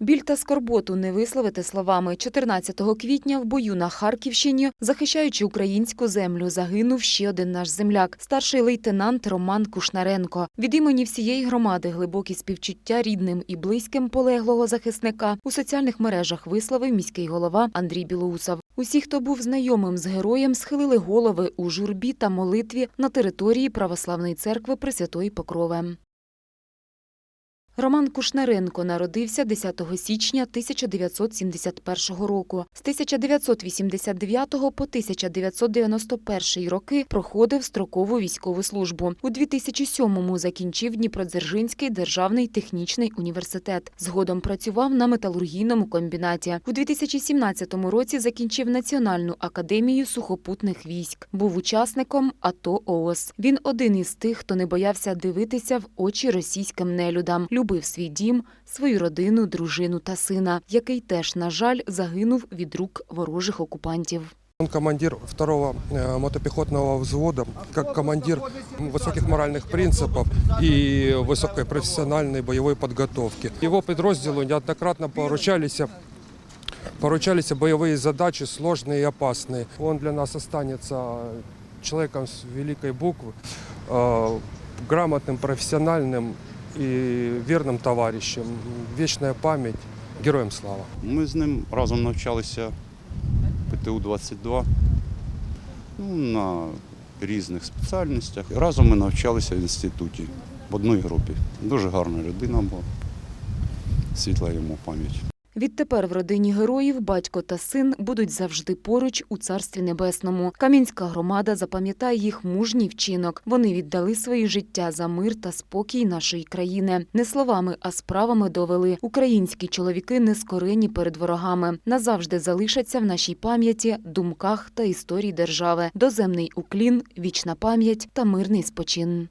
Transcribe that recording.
Біль та скорботу не висловити словами. 14 квітня в бою на Харківщині, захищаючи українську землю, загинув ще один наш земляк, старший лейтенант Роман Кушнаренко. Від імені всієї громади глибокі співчуття рідним і близьким полеглого захисника у соціальних мережах висловив міський голова Андрій Білоусов. Усі, хто був знайомим з героєм, схилили голови у журбі та молитві на території Православної церкви Пресвятої Покрови. Роман Кушнаренко народився 10 січня 1971 року. З 1989 по 1991 роки проходив строкову військову службу. У 2007-му закінчив Дніпродзержинський державний технічний університет. Згодом працював на металургійному комбінаті. У 2017 році закінчив Національну академію сухопутних військ. Був учасником АТО ООС. Він один із тих, хто не боявся дивитися в очі російським нелюдам Любив свій дім, свою родину, дружину та сина, який теж, на жаль, загинув від рук ворожих окупантів. Он командир второго э, мотопехотного взвода, как командир высоких моральных принципов и высокой профессиональной боевой подготовки. Его подразделу неоднократно поручались, поручались боевые задачи сложные и опасные. Он для нас останется человеком с великой буквы, э, грамотным, профессиональным и вірним товаришем. Вічна память. Героям слава! Ми з ним разом навчалися ПТУ-22 ну, на різних спеціальностях. Разом ми навчалися в інституті в одній групі. Дуже гарна людина була. Світла йому пам'ять. Відтепер в родині героїв батько та син будуть завжди поруч у царстві небесному. Кам'янська громада запам'ятає їх мужній вчинок. Вони віддали свої життя за мир та спокій нашої країни. Не словами, а справами довели. Українські чоловіки нескорені перед ворогами. Назавжди залишаться в нашій пам'яті, думках та історії держави. Доземний уклін, вічна пам'ять та мирний спочин.